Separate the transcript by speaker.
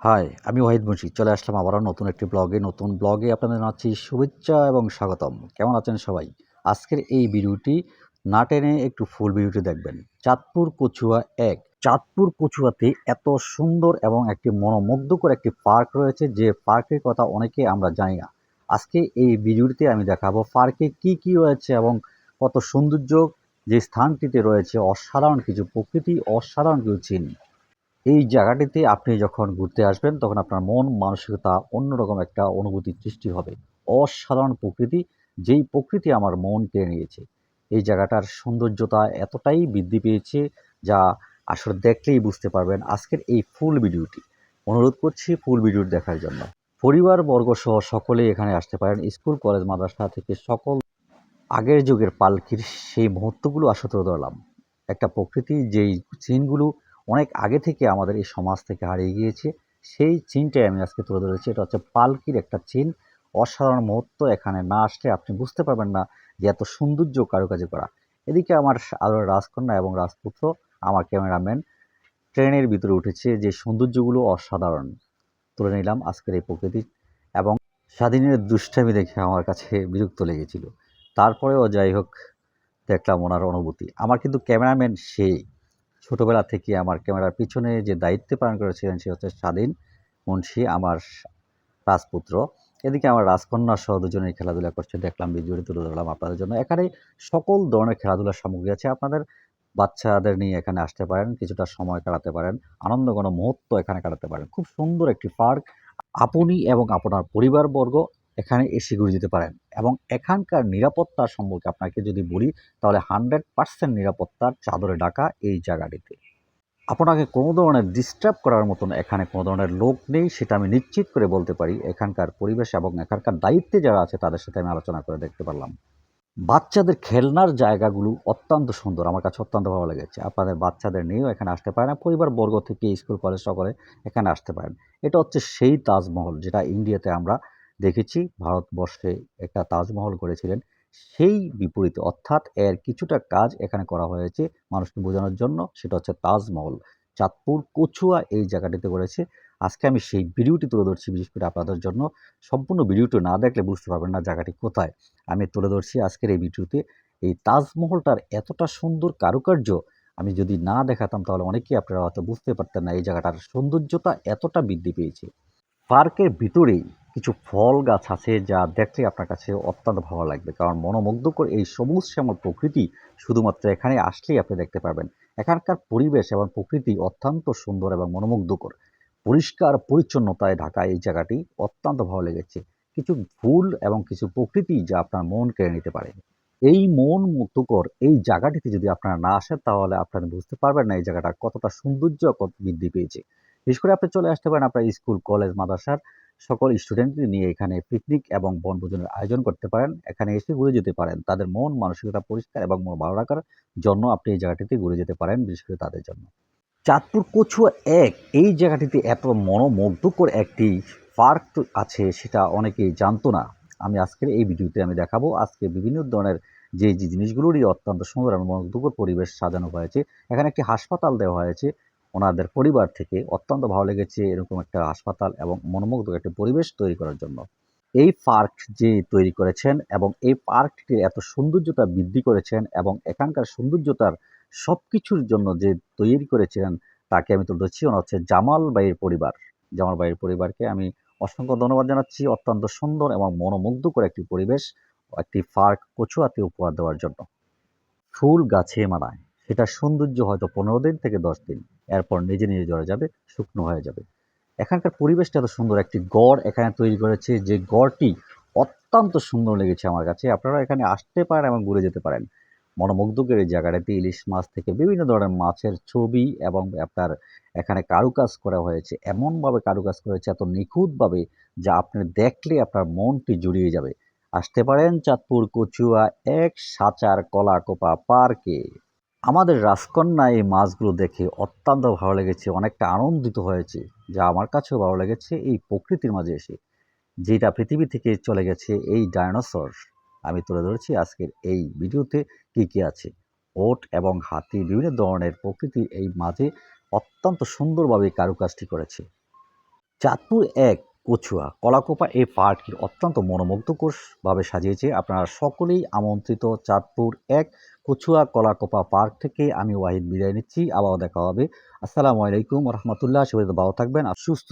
Speaker 1: High আমি ওয়াহিদ মুন্সি চলে আসলাম আবারও নতুন একটি ব্লগে। নতুন ব্লগে আপনাদের জানাচ্ছি শুভেচ্ছা এবং স্বাগতম। কেমন আছেন সবাই? আজকের এই ভিডিওটি না টেনে একটু ফুল ভিডিওটি দেখবেন। চাঁদপুর কচুয়া এক। চাঁদপুর কচুয়াতে এত সুন্দর এবং একটি মনোমুগ্ধকর একটি পার্ক রয়েছে যে পার্কের কথা অনেকে আমরা জানি না। আজকে এই ভিডিওটিতে আমি দেখাবো পার্কে কি কি রয়েছে এবং কত সৌন্দর্য যে স্থানটিতে রয়েছে। অসাধারণ কিছু প্রকৃতি, অসাধারণ কিছু চিহ্ন। এই জায়গাটিতে আপনি যখন ঘুরতে আসবেন, তখন আপনার মন, মানসিকতা অন্যরকম একটা অনুভূতির সৃষ্টি হবে। অসাধারণ প্রকৃতি, যেই প্রকৃতি আমার মন কেড়ে নিয়েছে। এই জায়গাটার সৌন্দর্যতা এতটাই বৃদ্ধি পেয়েছে যা আসলে দেখলেই বুঝতে পারবেন আজকের এই ফুল ভিডিওটি। অনুরোধ করছি ফুল ভিডিও দেখার জন্য। পরিবার বর্গ সহ সকলেই এখানে আসতে পারেন। স্কুল, কলেজ, মাদ্রাসা থেকে সকল আগের যুগের পালকির সেই মুহূর্তগুলো আসলে তুলে ধরলাম একটা প্রকৃতি, যেই চিনগুলো অনেক আগে থেকে আমাদের এই সমাজ থেকে হারিয়ে গিয়েছে। সেই চিনটাই আমি আজকে তুলে ধরেছি। এটা হচ্ছে পালকির একটা চিন। অসাধারণ মুহূর্ত এখানে না আসলে আপনি বুঝতে পারবেন না যে এত সৌন্দর্য কারুকাজে করা। এদিকে আমার আলোর রাজকন্যা এবং রাজপুত্র, আমার ক্যামেরাম্যান, ট্রেনের ভিতরে উঠেছে যে সৌন্দর্যগুলো অসাধারণ। তুলে নিলাম আজকের এই প্রকৃতি এবং স্বাধীনের দুষ্টামি দেখে আমার কাছে বিরক্ত লেগেছিল। তারপরেও যাই হোক, দেখলাম ওনার অনুভূতি। আমার কিন্তু ক্যামেরাম্যান সেই। ছোটোবেলা থেকে আমার ক্যামেরার পিছনে যে দায়িত্ব পালন করেছিলেন সে হচ্ছে স্বাধীন মুন্সি আমার রাজপুত্র। এদিকে আমার রাজকন্যা সহ দুজনেই খেলাধুলা করছে। দেখলাম ভিডিওটি তুলে ধরলাম আপনাদের জন্য। এখানে সকল ধরনের খেলাধুলার সামগ্রী আছে। আপনাদের বাচ্চাদের নিয়ে এখানে আসতে পারেন, কিছুটা সময় কাটাতে পারেন, আনন্দ কোনো মুহূর্ত এখানে কাটাতে পারেন। খুব সুন্দর একটি পার্ক। আপনি এবং আপনার পরিবারবর্গ এখানে এসে ঘুরে যেতে পারেন। এবং এখানকার নিরাপত্তা সম্পর্কে আপনাকে যদি বলি, তাহলে হান্ড্রেড পার্সেন্ট নিরাপত্তার চাদরে ডাকা এই জায়গাটিতে। আপনাকে কোনো ধরনের ডিস্টার্ব করার মতন এখানে কোনো ধরনের লোক নেই, সেটা আমি নিশ্চিত করে বলতে পারি। এখানকার পরিবেশ এবং এখানকার দায়িত্বে যারা আছে, তাদের সাথে আমি আলোচনা করে দেখতে পারলাম। বাচ্চাদের খেলনার জায়গাগুলো অত্যন্ত সুন্দর, আমার কাছে অত্যন্ত ভালো লেগেছে। আপনাদের বাচ্চাদের নিয়েও এখানে আসতে পারেন পরিবার বর্গ থেকে স্কুল, কলেজ সকলে এখানে আসতে পারেন। এটা হচ্ছে সেই তাজমহল, যেটা ইন্ডিয়াতে আমরা দেখেছি ভারতবর্ষে একটা তাজমহল করেছিলেন। সেই বিপরীতে অর্থাৎ এর কিছুটা কাজ এখানে করা হয়েছে মানুষকে বোঝানোর জন্য। সেটা হচ্ছে তাজমহল। চাঁদপুর, কচুয়া এই জায়গাটিতে করেছে। আজকে আমি সেই ভিডিওটি তুলে ধরছি বিশেষ করে আপনাদের জন্য। সম্পূর্ণ ভিডিওটি না দেখলে বুঝতে পারবেন না জায়গাটি কোথায়। আমি তুলে ধরছি আজকের এই ভিডিওতে। এই তাজমহলটার এতটা সুন্দর কারুকার্য আমি যদি না দেখাতাম তাহলে অনেকেই আপনারা হয়তো বুঝতে পারতেন না এই জায়গাটার সৌন্দর্যতা এতটা বৃদ্ধি পেয়েছে। পার্কের ভিতরেই কিছু ফল গাছ আছে যা দেখলে আপনার কাছে অত্যন্ত ভালো লাগবে। কারণ মনোমুগ্ধকর এই সবুজ শ্যামল প্রকৃতি শুধুমাত্র এখানে আসলেই আপনি দেখতে পাবেন এখানকার পরিবেশ এবং প্রকৃতি অত্যন্ত সুন্দর এবং মনোমুগ্ধকর। পরিষ্কার পরিচ্ছন্নতায় ঢাকা এই জায়গাটি অত্যন্ত ভালো লেগেছে। কিছু ফুল এবং কিছু প্রকৃতি যা আপনার মন কেড়ে নিতে পারে। এই মন মুগ্ধকর এই জায়গাটিতে যদি আপনারা না আসেন, তাহলে আপনারা বুঝতে পারবেন না এই জায়গাটা কতটা সৌন্দর্য বৃদ্ধি পেয়েছে। বিশেষ করে আপনি চলে আসতে পারেন আপনার স্কুল, কলেজ, মাদ্রাসার সকল স্টুডেন্টকে নিয়ে এখানে পিকনিক এবং বনভোজনের আয়োজন করতে পারেন। এখানে এসে ঘুরে যেতে পারেন। তাদের মন মানসিকতা পরিষ্কার এবং মন ভালো রাখার জন্য আপনি এই জায়গাটিতে ঘুরে যেতে পারেন, বিশেষ করে তাদের জন্য। চাঁদপুর কচুয়া এক, এই জায়গাটিতে এত মনোমুগ্ধকর একটি পার্ক আছে সেটা অনেকেই জানতো না। আমি আজকের এই ভিডিওতে আমি দেখাবো আজকে বিভিন্ন ধরনের যে যে জিনিসগুলোরই অত্যন্ত সুন্দর এবং মনোমুগ্ধকর পরিবেশ সাজানো হয়েছে। এখানে একটি হাসপাতাল দেওয়া হয়েছে। ওনাদের পরিবার থেকে অত্যন্ত ভালো লেগেছে এরকম একটা হাসপাতাল এবং মনোমুগ্ধকর একটা পরিবেশ তৈরি করার জন্য। এই পার্ক যে তৈরি করেছেন এবং এই পার্কটির এত সৌন্দর্যতা বৃদ্ধি করেছেন এবং এখানকার সৌন্দর্যতার সব কিছুর জন্য যে তৈরি করেছিলেন, তাকে আমি তুলে ধরছি। ওনা হচ্ছে জামাল বাইয়ের পরিবার। জামাল বাইয়ের পরিবারকে আমি অসংখ্য ধন্যবাদ জানাচ্ছি। অত্যন্ত সুন্দর এবং মনোমুগ্ধকর একটি পরিবেশ, একটি পার্ক কচুয়াতে উপহার দেওয়ার জন্য। ফুল গাছে মানায়। সেটার সৌন্দর্য হয়তো পনেরো দিন থেকে দশ দিন, এরপর নিজে নিজে জ্বরে যাবে, শুকনো হয়ে যাবে। এখানকার পরিবেশটা এত সুন্দর, একটি গড় এখানে তৈরি করেছে, যে গড়টি অত্যন্ত সুন্দর লেগেছে আমার কাছে। আপনারা এখানে আসতে পারেন এবং ঘুরে যেতে পারেন। মনোমুগ্ধকের এই জায়গাটাতে ইলিশ মাছ থেকে বিভিন্ন ধরনের মাছের ছবি এবং আপনার এখানে কারুকাজ করা হয়েছে। এমনভাবে কারুকাজ করেছে এত নিখুঁতভাবে যা আপনি দেখলে আপনার মনটি জুড়িয়ে যাবে। আসতে পারেন চাঁদপুর, কচুয়া এক সাচার কলাকোপা পার্কে। আমাদের রাজকন্যা এই মাছগুলো দেখে অত্যন্ত ভালো লেগেছে, অনেকটা আনন্দিত হয়েছে, যা আমার কাছেও ভালো লেগেছে এই প্রকৃতির মাঝে এসে, যেটা পৃথিবী থেকে চলে গেছে এই ডায়নোসর আমি তুলে ধরেছি আজকের এই ভিডিওতে কী কী আছে। ওট এবং হাতি বিভিন্ন ধরনের প্রকৃতির এই মাঝে অত্যন্ত সুন্দরভাবে কারুকাজটি করেছে। চাঁদপুর এক কচুয়া, কলাকোপা এই পার্কটি অত্যন্ত মনোমুগ্ধকরভাবে সাজিয়েছে। আপনারা সকলেই আমন্ত্রিত চাঁদপুর এক কচুয়া, কলাকোপা পার্ক থেকে। আমি ওয়াহিদ বিদায় নিচ্ছি। আবার দেখা হবে। আসসালামু আলাইকুম রহমতুল্লাহ। সবাই ভালো থাকবেন। আর সুস্থ